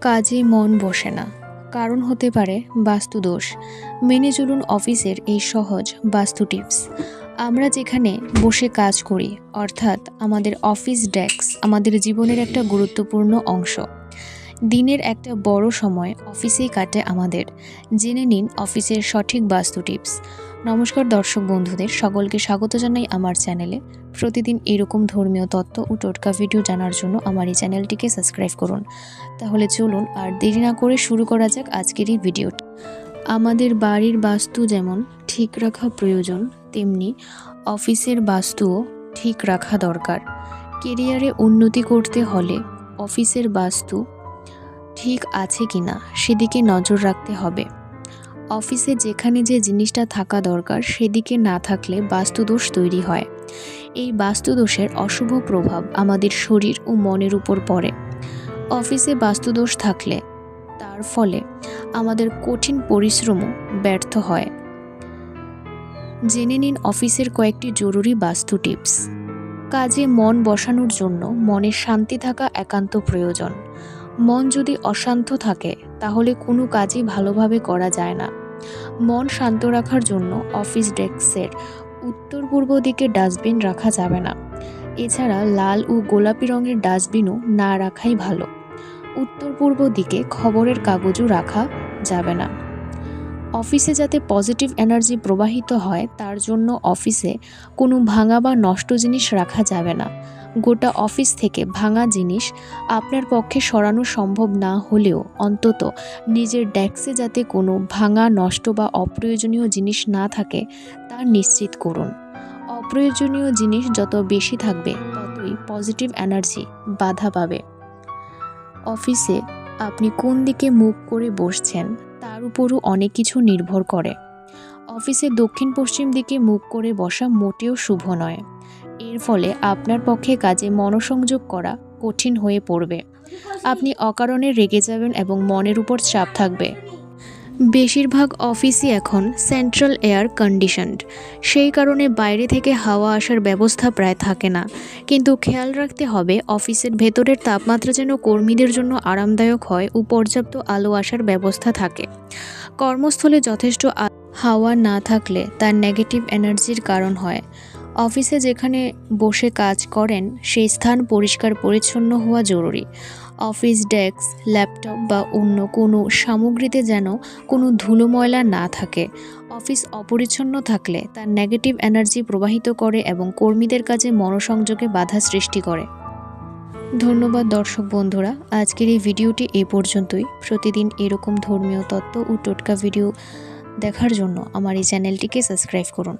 কাজে মন বসে না। কারণ হতে পারে বাস্তু দোষ মেনে চলুন অফিসের এই সহজ বাস্তু টিপস। আমরা যেখানে বসে কাজ করি, অর্থাৎ আমাদের অফিস ডেস্ক আমাদের জীবনের একটা গুরুত্বপূর্ণ অংশ। দিনের একটা বড় সময় অফিসেই কাটে আমাদের। জেনে নিন অফিসের সঠিক বাস্তু টিপস। নমস্কার দর্শক বন্ধুদের, সকলকে স্বাগত জানাই আমার চ্যানেলে। প্রতিদিন এরকম ধর্মীয় তত্ত্ব ও টোটকা ভিডিও জানার জন্য আমার এই চ্যানেলটিকে সাবস্ক্রাইব করুন। তাহলে চলুন আর দেরি না করে শুরু করা যাক আজকের এই ভিডিওটি। আমাদের বাড়ির বাস্তু যেমন ঠিক রাখা প্রয়োজন, তেমনি অফিসের বাস্তুও ঠিক রাখা দরকার। কেরিয়ারে উন্নতি করতে হলে অফিসের বাস্তু ঠিক আছে কিনা সেদিকে নজর রাখতে হবে। অফিসে যেখানে যে জিনিসটা থাকা দরকার সেদিকে না থাকলে বাস্তুদোষ তৈরি হয়। এই বাস্তুদোষের অশুভ প্রভাব আমাদের শরীর ও মনের উপর পড়ে। অফিসে বাস্তুদোষ থাকলে তার ফলে আমাদের কঠিন পরিশ্রমও ব্যর্থ হয়। জেনে নিন অফিসের কয়েকটি জরুরি বাস্তু টিপস। কাজে মন বসানোর জন্য মনে শান্তি থাকা একান্ত প্রয়োজন। মন যদি অশান্ত থাকে, তাহলে কোনো কাজই ভালোভাবে করা যায় না। মন শান্ত রাখার জন্য অফিস ডেস্কের উত্তর পূর্ব দিকে ডাস্টবিন রাখা যাবে না। এছাড়া লাল ও গোলাপি রঙের ডাস্টবিনও না রাখাই ভালো। উত্তর পূর্ব দিকে খবরের কাগজও রাখা যাবে না। অফিসে যাতে পজিটিভ এনার্জি প্রবাহিত হয়, তার জন্য অফিসে কোনো ভাঙা বা নষ্ট জিনিস রাখা যাবে না। গোটা অফিস থেকে ভাঙা জিনিস আপনার পক্ষে সরানো সম্ভব না হলেও অন্তত নিজের ডেস্কে যাতে কোনো ভাঙা, নষ্ট বা অপ্রয়োজনীয় জিনিস না থাকে, তা নিশ্চিত করুন। অপ্রয়োজনীয় জিনিস যত বেশি থাকবে, ততই পজিটিভ এনার্জি বাধা পাবে। অফিসে আপনি কোন দিকে মুখ করে বসছেন? তার উপরও অনেক কিছু নির্ভর করে। অফিসে দক্ষিণ পশ্চিম দিকে মুখ করে বসা মোটেও শুভ নয়। এর ফলে আপনার পক্ষে কাজে মনোসংযোগ করা কঠিন হয়ে পড়বে। আপনি অকারণে রেগে যাবেন এবং মনের উপর চাপ থাকবে। বেশিরভাগ অফিসই এখন সেন্ট্রাল এয়ার কন্ডিশনড সেই কারণে বাইরে থেকে হাওয়া আসার ব্যবস্থা প্রায় থাকে না। কিন্তু খেয়াল রাখতে হবে, অফিসের ভেতরের তাপমাত্রা যেন কর্মীদের জন্য আরামদায়ক হয় ও পর্যাপ্ত আলো আসার ব্যবস্থা থাকে। কর্মস্থলে যথেষ্ট হাওয়া না থাকলে তার নেগেটিভ এনার্জির কারণ হয়। অফিসে যেখানে বসে কাজ করেন, সেই স্থান পরিষ্কার পরিচ্ছন্ন হওয়া জরুরি। অফিস ডেস্ক, ল্যাপটপ বা অন্য কোনো সামগ্রীতে যেন কোনো ধুলো ময়লা না থাকে। অফিস অপরিচ্ছন্ন থাকলে তার নেগেটিভ এনার্জি প্রবাহিত করে এবং কর্মীদের কাজে মনোসংযোগে বাধা সৃষ্টি করে। ধন্যবাদ দর্শক বন্ধুরা, আজকের এই ভিডিওটি এ পর্যন্তই। প্রতিদিন এরকম ধর্মীয় তত্ত্ব ও টোটকা ভিডিও দেখার জন্য আমার এই চ্যানেলটিকে সাবস্ক্রাইব করুন।